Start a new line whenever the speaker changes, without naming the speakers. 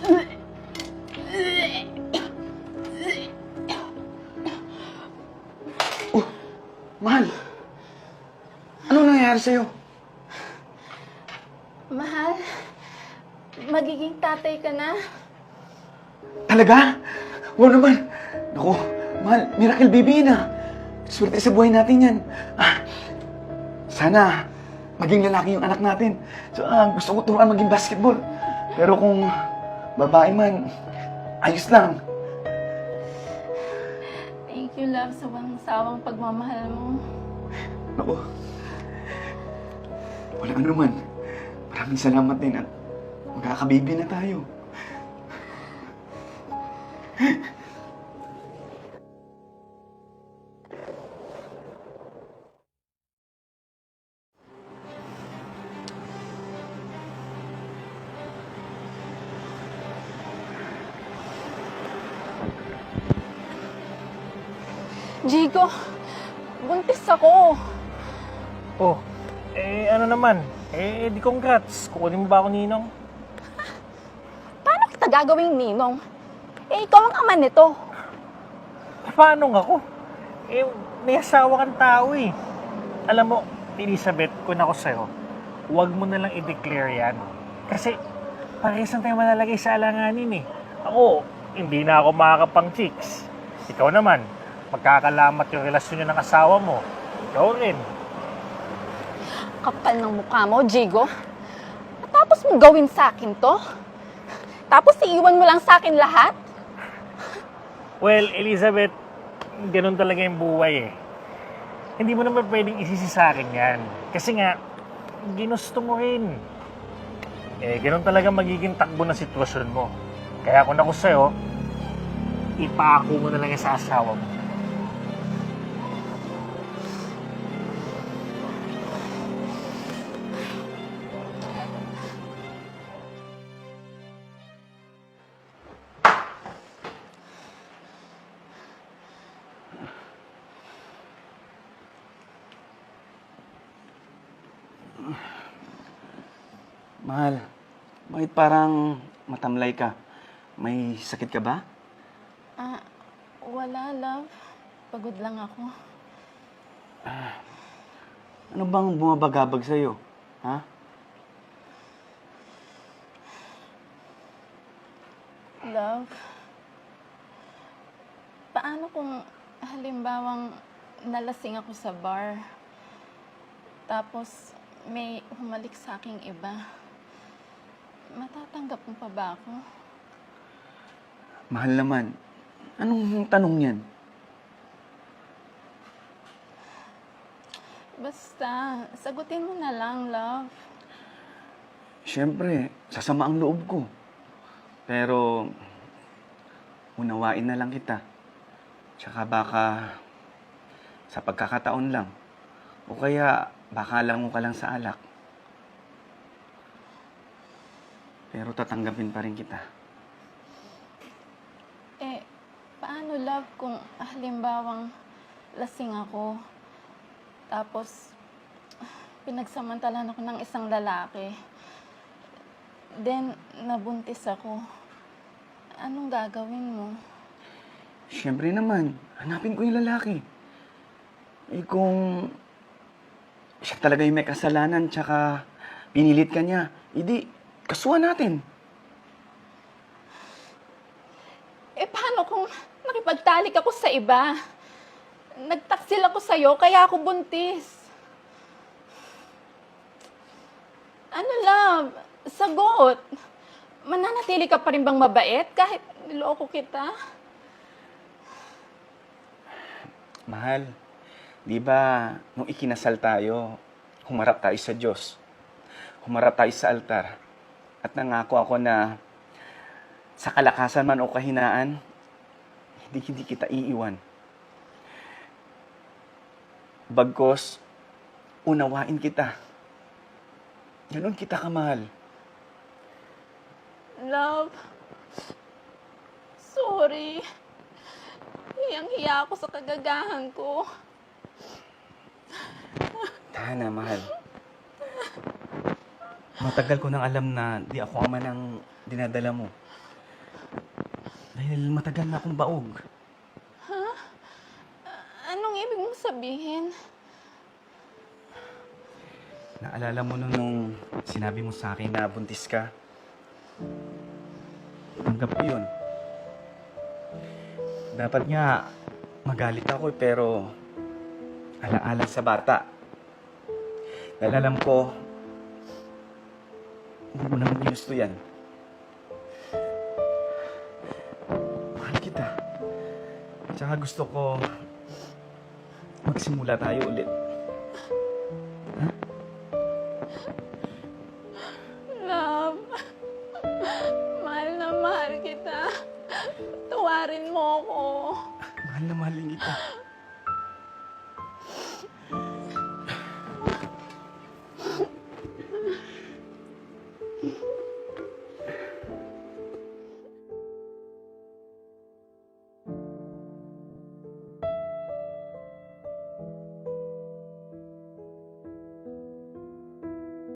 Oh, mahal. Anong nangyayari sa'yo?
Mahal, magiging tatay ka na.
Talaga? Oo naman. Naku, mahal, miracle baby yun ah. Swerte sa buhay natin yan. Ah, sana maging lalaki yung anak natin. So, ah, gusto ko turuan maging basketball. Pero kung babae man, ayos lang.
Thank you, love, sa walang sawang pagmamahal mo.
Naku. Wala ano man. Maraming salamat din at magkakababy na tayo.
Jigo, buntis ako.
Oh, eh ano naman? Eh, di congrats. Kukunin mo ba ako ninong?
Paano kita gagawing ninong? Eh, ikaw ang ama nito.
Paano nga ako? Eh, may asawa kang tao eh. Alam mo, Elizabeth, kung ako sa'yo, huwag mo na lang i-declare yan. Kasi, parehas na tayo malalagay sa alanganin eh. Ako, hindi na ako makakapang chicks. Ikaw naman, magkakalamat yung relasyon niyo ng asawa mo. Ikaw rin.
Kapal ng mukha mo, Jigo. Tapos mo gawin sa akin to? Tapos iiwan mo lang sa akin lahat?
Well, Elizabeth, ganun talaga yung buhay eh. Hindi mo naman pwedeng isisi sa akin yan. Kasi nga, ginusto mo rin. Eh, ganun talaga magiging takbo ng sitwasyon mo. Kaya kung ako sa'yo, ipako mo na lang sa asawa mo.
Mahal, bakit parang matamlay ka? May sakit ka ba?
Ah, wala, love. Pagod lang ako.
Ano bang bumabagabag sa'yo? Ha?
Love, paano kung halimbawang nalasing ako sa bar, tapos may humalik sa aking iba? Matatanggap mo pa ba ako?
Mahal naman. Anong tanong yan?
Basta, sagutin mo na lang, love.
Siyempre, sasama ang loob ko. Pero, unawain na lang kita. Tsaka baka sa pagkakataon lang. O kaya, baka lang mo ka lang sa alak. Pero tatanggapin pa rin kita.
Eh, paano, love, kung halimbawang lasing ako, tapos pinagsamantalan ako ng isang lalaki, then nabuntis ako, anong gagawin mo?
Siyempre naman, hanapin ko yung lalaki. Eh kung siya talaga yung may kasalanan tsaka pinilit ka niya, hindi, kasuhan natin.
Eh, paano kung nakipagtalik ako sa iba? Nagtaksil ako sa'yo, kaya ako buntis. Ano, love? Sagot. Mananatili ka pa rin bang mabait kahit niloko kita?
Mahal, di ba nung ikinasal tayo, humarap tayo sa Diyos. Humarap tayo sa altar. At nangako ako na sa kalakasan man o kahinaan, hindi, hindi kita iiwan. Bagkos, unawain kita. Ganon kita kamahal.
Love. Sorry. Hiyang-hiya ako sa kagagahan ko.
Tana, mahal. Matagal ko nang alam na di ako ama ng dinadala mo. Dahil matagal na akong baog.
Anong ibig mong sabihin?
Naalala mo nun nung sinabi mo sa akin na buntis ka? Tanggap ko yun. Dapat nga magalit ako eh, pero alang-alang sa bata. Dahil alam ko, hindi mo naman ginusto yan. Mahal kita. Tsaka gusto ko magsimula tayo ulit.
Love, mahal na mahal kita. Tawarin mo ako.
Mahal na mahal kita.